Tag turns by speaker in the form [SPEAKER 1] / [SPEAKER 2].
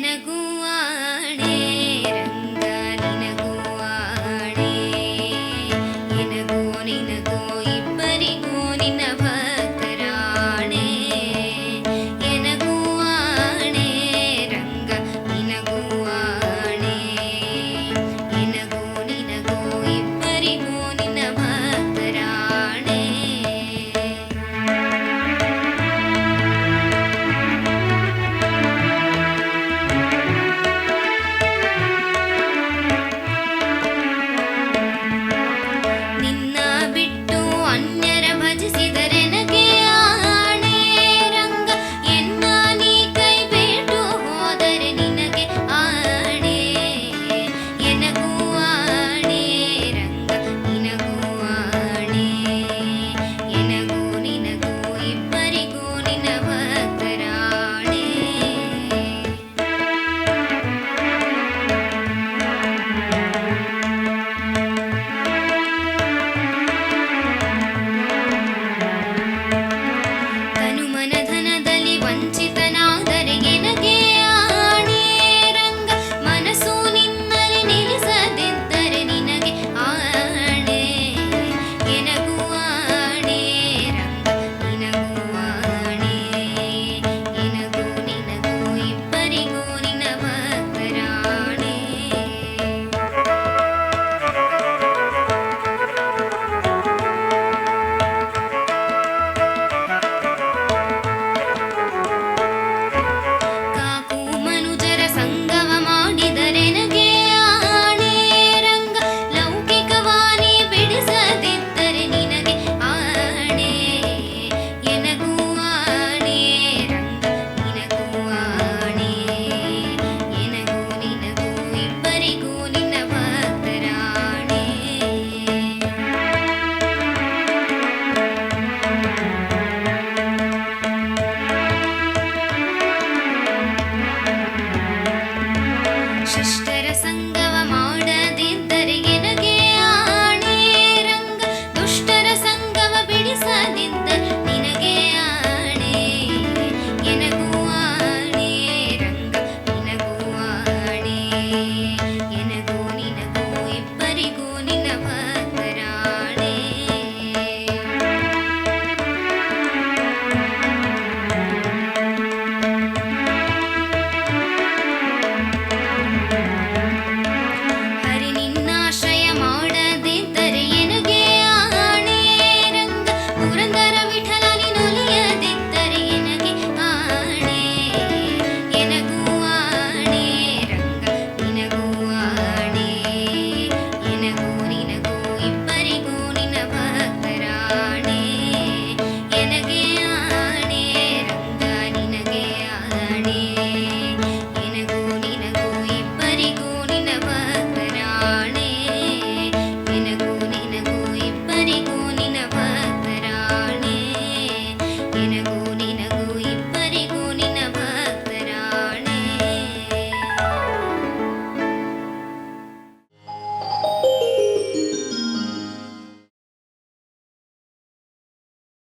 [SPEAKER 1] ನನಗುವಾಣೆ ಶಿಷ್ಟರ ಸಂಗವ ಮಾಡದಿದ್ದರೆ ಗೆನಗೆ ಆಣೆ ರಂಗ. ದುಷ್ಟರ ಸಂಗವ ಬಿಡಿಸದಿದ್ದರೆ